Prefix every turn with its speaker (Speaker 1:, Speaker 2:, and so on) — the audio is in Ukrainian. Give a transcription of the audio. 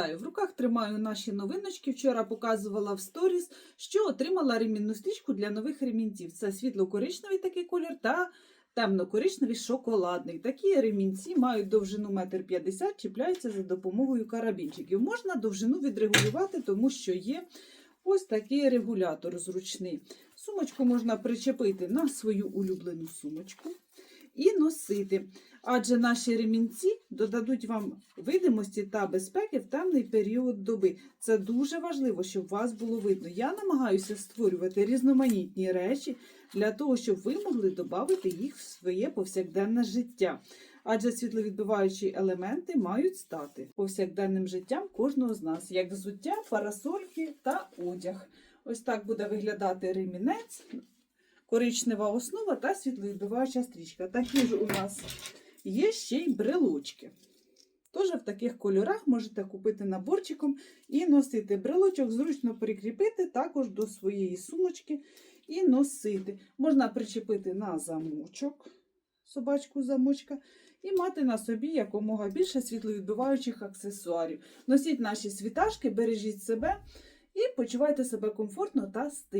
Speaker 1: Вітаю! В руках тримаю наші новиночки. Вчора показувала в сторіс, що отримала ремінну стрічку для нових ремінців. Це світло-коричневий такий колір та темно-коричневий шоколадний. Такі ремінці мають довжину 1,50 м, чіпляються за допомогою карабінчиків. Можна довжину відрегулювати, тому що є ось такий регулятор зручний. Сумочку можна причепити на свою улюблену сумочку і носити. Адже наші ремінці додадуть вам видимості та безпеки в темний період доби. Це дуже важливо, щоб вас було видно. Я намагаюся створювати різноманітні речі для того, щоб ви могли додати їх в своє повсякденне життя. Адже світловідбиваючі елементи мають стати повсякденним життям кожного з нас, як взуття, парасольки та одяг. Ось так буде виглядати ремінець, коричнева основа та світловідбиваюча стрічка. Такі ж у нас є ще й брелочки. Тож в таких кольорах можете купити наборчиком і носити. Брелочок зручно прикріпити також до своєї сумочки і носити. Можна причепити на замочок, собачку замочка, і мати на собі якомога більше світловідбиваючих аксесуарів. Носіть наші світашки, бережіть себе і почувайте себе комфортно та стильно.